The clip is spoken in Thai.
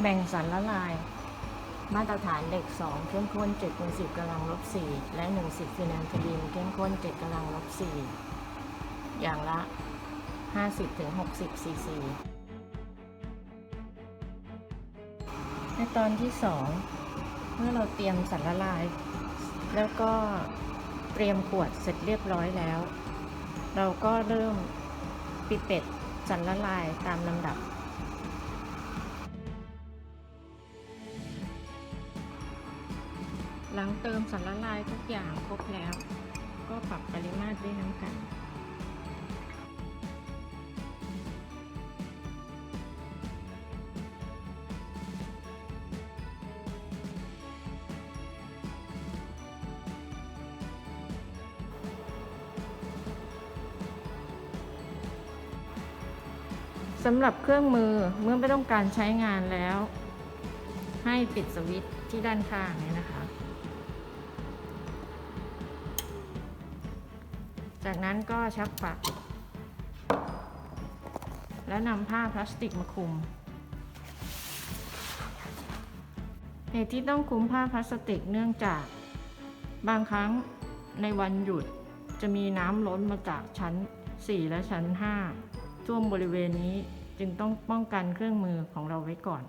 แบ่งสารละลาย มาตรฐานเด็ก 2 เข้มข้น7คูณ10กำลังลบ4และ 1 0ฟินันทลีนเข้มข้น7กำลังลบ4อย่างละ 50-60ซีซีในตอนที่ 2 เมื่อเราเตรียมสารละลาย แล้วก็เตรียมขวดเสร็จเรียบร้อยแล้ว เราก็เริ่มปิเป็ดสารละลายตามลำดับ หลังเติมสารละลายทุกอย่างครบแล้ว ก็ปรับปริมาตรด้วยน้ำกันสำหรับเครื่องมือเมื่อไม่ต้องการใช้งานแล้ว ให้ปิดสวิตช์ที่ด้านข้างนี้นะคะ จากนั้นก็ชักฝัก แล้วนำผ้าพลาสติกมาคลุมเหตุที่ต้องคลุมผ้าพลาสติกเนื่องจาก บางครั้งในวันหยุดจะมีน้ำล้นมาจากชั้น 4 และชั้น 5 ท่วมบริเวณนี้จึงต้องป้องกันเครื่องมือของเราไว้ก่อน